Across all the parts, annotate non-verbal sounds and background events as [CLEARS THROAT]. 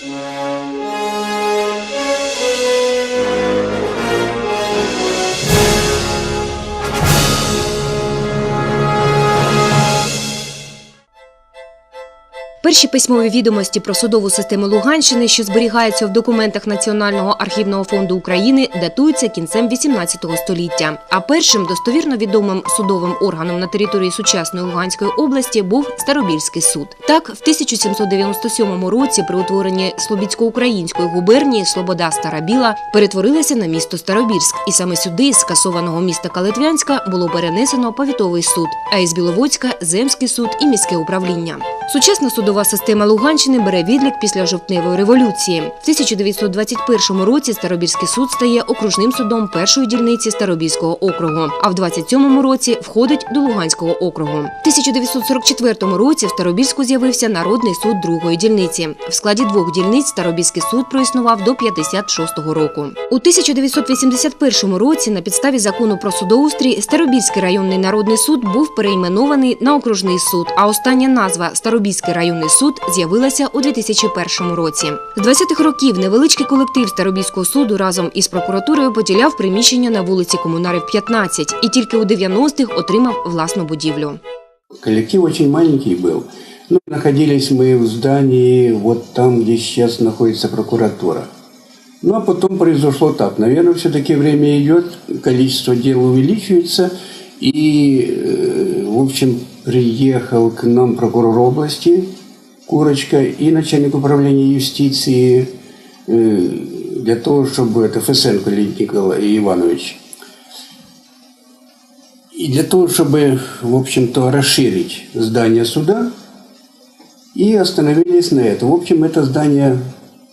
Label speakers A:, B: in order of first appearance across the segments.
A: Música Перші письмові відомості про судову систему Луганщини, що зберігаються в документах Національного архівного фонду України, датуються кінцем 18 століття. А першим достовірно відомим судовим органом на території сучасної Луганської області був Старобільський суд. Так, в 1797 році при утворенні Слобідсько-української губернії Слобода Старобіла перетворилася на місто Старобільськ, і саме сюди, з скасованого міста Калитвянська, було перенесено повітовий суд, а із Біловодська земський суд і міське управління. Сучасна судова система Луганщини бере відлік після жовтневої революції. В 1921 році Старобільський суд стає окружним судом першої дільниці Старобільського округу, а в 27 році входить до Луганського округу. В 1944 році в Старобільську з'явився Народний суд другої дільниці. В складі двох дільниць Старобільський суд проіснував до 56-го року. У 1981 році на підставі закону про судоустрій Старобільський районний народний суд був перейменований на окружний суд, а остання назва Старобільський районний суд з'явилася у 2001 році. З 20-х років невеличкий колектив Старобільського суду разом із прокуратурою поділяв приміщення на вулиці Комунарів 15 і тільки у 90-х отримав власну будівлю.
B: Коллектив очень маленький был. Ну, находились мы в здании вот там, где сейчас находится прокуратура. Ну, а потом произошло так. Наверное, все-таки время идет, количество дел увеличивается. И, э, в общем, приехал к нам прокурор области Курочка и начальник управления юстиции э, для того, чтобы это Фесенко Леонид Николай Иванович, и для того, чтобы, в общем-то, расширить здание суда, и остановились на этом. В общем, это здание,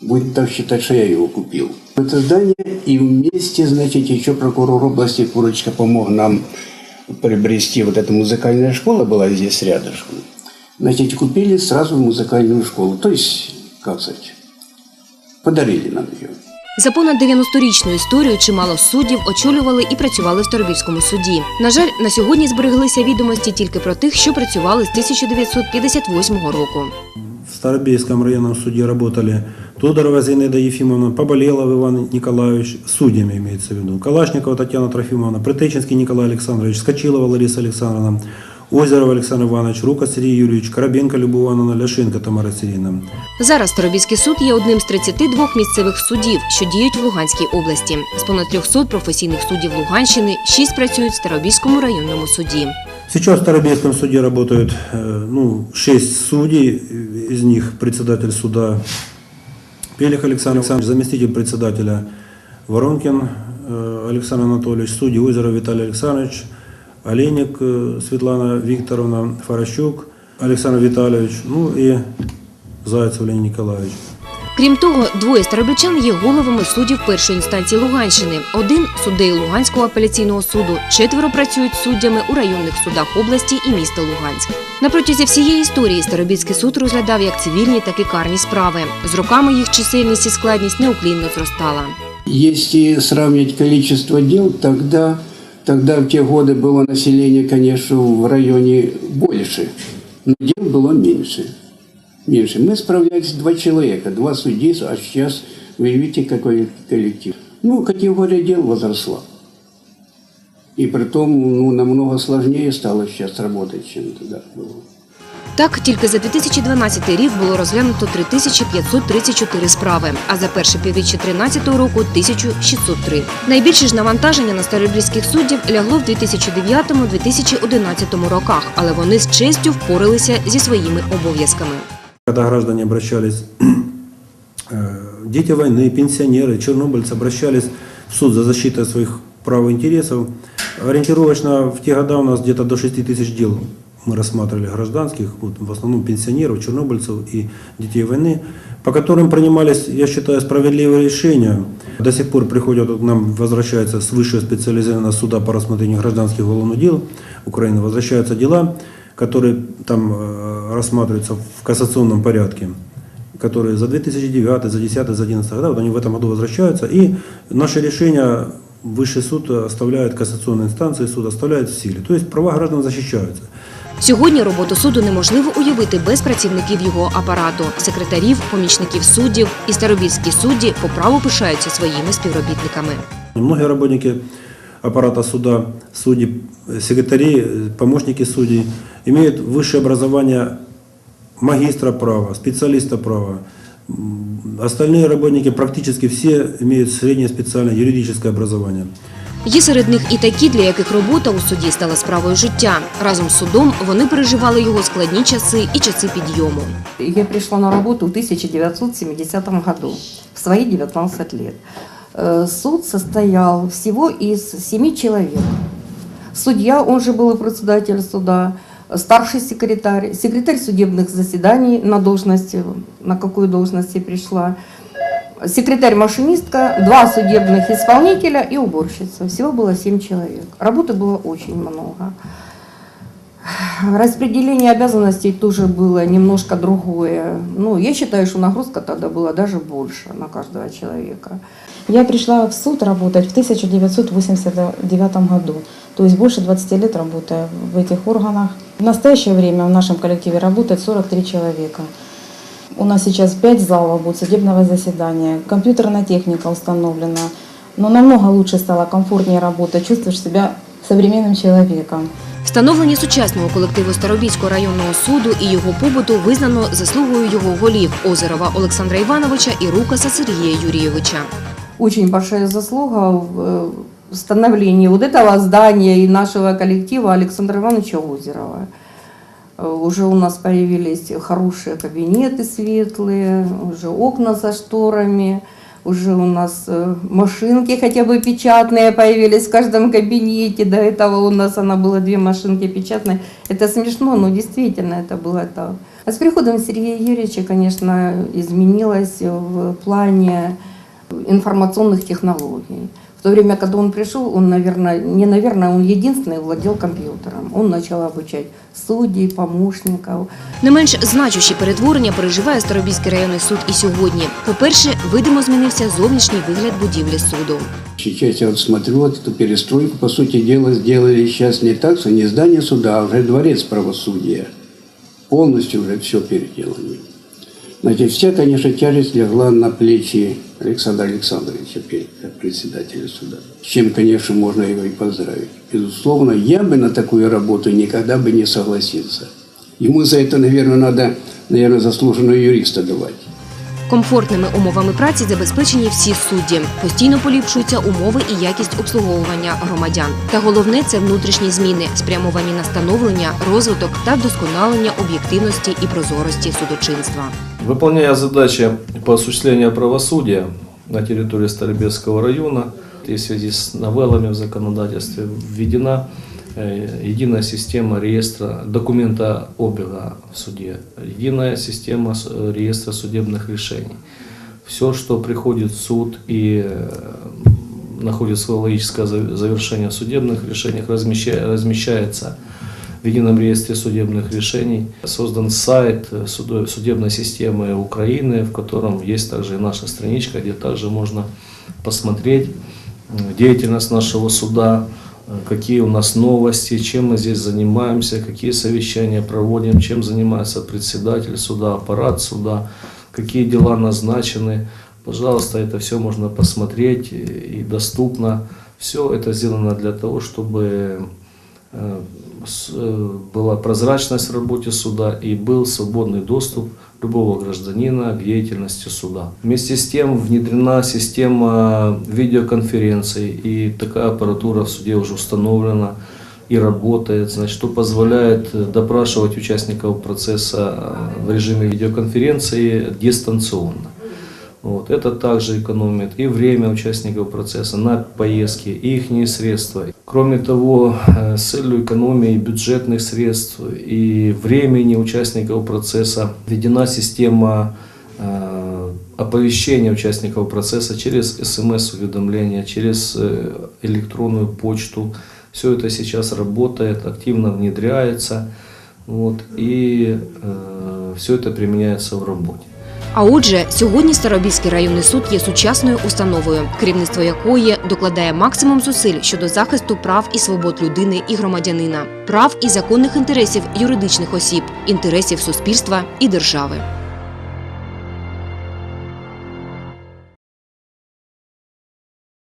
B: будем так считать, что я его купил. Это здание, и вместе, значит, еще прокурор области Курочка помог нам приобрести вот эта музыкальная школа была здесь рядышком. Значит, купили сразу музыкальную школу. То есть, как сказать, подарили нам ее.
A: За понад 90-річну історію чимало суддів очолювали і працювали в Старобільському суді. На жаль, на сьогодні збереглися відомості тільки про тих, що працювали з 1958 року.
C: В Старобельском районном суде работали Тодорова Зинаида Ефимовна, Поболелов Иван Николаевич, судьями имеется в виду, Калашникова Татьяна Трофимовна, Притеченский Николай Александрович, Скочилова Лариса Александровна, Озеров Александр Иванович, Рука Сергей Юрьевич, Коробенко Любовь Ивановна, Ляшенко Тамара Сергеевна.
A: Зараз Старобільський суд є одним з 32 місцевих судів, що діють в Луганській області. З понад 300 професійних суддів Луганщини 6 працюють в Старобільському районному суді.
C: Сейчас в Старобельском суде работают э, ну, шесть судей, из них председатель суда Пелих Александр Александрович, заместитель председателя Воронкин э, Александр Анатольевич, судьи Озеров Виталий Александрович, Олейник э, Светлана Викторовна, Фаращук Александр Витальевич, ну и Зайцев Леонид Николаевич.
A: Крім того, двоє старобільчан є головами суддів першої інстанції Луганщини. Один суддею Луганського апеляційного суду, четверо працюють суддями у районних судах області і міста Луганськ. На протязі всієї історії Старобільський суд розглядав як цивільні, так і карні справи. З роками їх чисельність і складність неуклінно зростала.
B: Если сравнивать количество дел, тогда, тогда в те годы было население, конечно, в районе больше, но дел было меньше. Меньше. Мы справлялись два человека, два судьи, а сейчас вы видите, какой коллектив. Ну, категория дел возросла. И притом ну, намного сложнее стало сейчас работать, чем тогда было.
A: Так, тільки за 2012 рік було розглянуто 3534 справи, а за перше півріччя 2013 року 1603. Найбільше ж навантаження на старобільських суддів лягло в 2009-2011 роках, але вони з честю впоралися зі своїми обов'язками.
C: Когда граждане обращались, [CLEARS THROAT] э, дети войны, пенсионеры, чернобыльцы обращались в суд за защитой своих прав и интересов, ориентировочно в те года у нас где-то до 6 тысяч дел мы рассматривали гражданских, вот, в основном пенсионеров, чернобыльцев и детей войны, по которым принимались, я считаю, справедливые решения. До сих пор приходят к нам, возвращаются с высшего специализированного суда по рассмотрению гражданских уголовных дел Украины, возвращаются дела, которые там э, рассматриваются в кассационном порядке, которые за 2009, за 10, за 11 года, вот они в этом году возвращаются, и наши решения Высший суд оставляет, кассационные инстанции суд оставляет в силе. То есть права граждан защищаются.
A: Сьогодні роботу суду неможливо уявити без працівників його апарату, секретарів, помічників суддів і старобільські судді по праву пишаються своїми співробітниками.
C: Многие работники аппарата суда, судьи, секретари, помощники судей имеют высшее образование магистра права, специалиста права. Остальные работники практически все имеют среднее специальное юридическое образование.
A: Є серед них і такі, для яких робота у суді стала справою життя. Разом з судом вони переживали його складні часи і часи підйому.
D: Я пришла на работу в 1970 году, в свои 19 лет. Э, Суд состоял всего из семи человек. Судья, он же был и председатель суда, старший секретарь, секретарь судебных заседаний на должности, на какую должность я пришла, секретарь-машинистка, два судебных исполнителя и уборщица. Всего было семь человек. Работы было очень много. Распределение обязанностей тоже было немножко другое. Ну, я считаю, что нагрузка тогда была даже больше на каждого человека.
E: Я пришла в суд работать в 1989 году, то есть больше 20 лет работаю в этих органах. В настоящее время в нашем коллективе работает 43 человека. У нас сейчас 5 залов будет судебного заседания, компьютерная техника установлена, но намного лучше стало, комфортнее работать, чувствуешь себя современным человеком.
A: Встановлення сучасного колективу Старобільського районного суду і його побуту визнано заслугою його голів Озерова Олександра Івановича і Рукаса Сергія Юрійовича.
D: Очень большая заслуга в э, становлении вот этого здания и нашего коллектива Александра Ивановича Озерова. Э, Уже у нас появились хорошие кабинеты светлые, уже окна со шторами, уже у нас э, машинки хотя бы печатные появились в каждом кабинете. До этого у нас она была две машинки печатные. Это смешно, но действительно это было так. А с приходом Сергея Юрьевича, конечно, изменилось в плане информационных технологий. В то время, когда он пришел, он, наверное, не наверное, он единственный владел компьютером. Он начал обучать судей, помощников.
A: Не менш значущі перетворення переживає Старобільський районний суд і сьогодні. По-перше, видимо змінився зовнішній вигляд будівлі суду.
B: Сейчас я вот смотрю, вот эту перестройку, по сути дела, сделали сейчас не так, что не здание суда, а уже дворец правосудия. Полностью уже все переделано. Значит, вся, конечно, тяжесть легла на плечи Александра Александровича, пе- как председателя суда. С чем, конечно, можно его и поздравить. Безусловно, я бы на такую работу никогда бы не согласился. Ему за это, наверное, надо, наверное, заслуженного юриста давать.
A: Комфортними умовами праці забезпечені всі судді. Постійно поліпшуються умови і якість обслуговування громадян. Та головне це внутрішні зміни, спрямовані на становлення, розвиток та вдосконалення об'єктивності і прозорості судочинства.
F: Выполняя задачи по осуществлению правосудия на территории Старобельского района, и в связи с новеллами в законодательстве введена э, единая система реестра документа обега в суде, единая система э, реестра судебных решений. Все, что приходит в суд и э, находит свое логическое за- завершение в судебных решениях, размеща- размещается в едином реестре судебных решений. Создан сайт э, судебной системы Украины, в котором есть также и наша страничка, где также можно посмотреть э, деятельность нашего суда, э, какие у нас новости, чем мы здесь занимаемся, какие совещания проводим, чем занимается председатель суда, аппарат суда, какие дела назначены. Пожалуйста, это все можно посмотреть и и доступно. Все это сделано для того, чтобы э, э, была прозрачность в работе суда и был свободный доступ любого гражданина к деятельности суда. Вместе с тем внедрена система видеоконференций, и такая аппаратура в суде уже установлена и работает, значит, что позволяет э, допрашивать участников процесса э, в режиме видеоконференции дистанционно. Вот. Это также экономит и время участников процесса на поездки, и их средства. Кроме того, э, с целью экономии бюджетных средств и времени участников процесса введена система э, оповещения участников процесса через смс-уведомления, через э, электронную почту. Все это сейчас работает, активно внедряется, вот, и все это применяется в работе.
A: А отже, сьогодні Старобільський районний суд є сучасною установою, керівництво якої докладає максимум зусиль щодо захисту прав і свобод людини і громадянина, прав і законних інтересів юридичних осіб, інтересів суспільства і держави.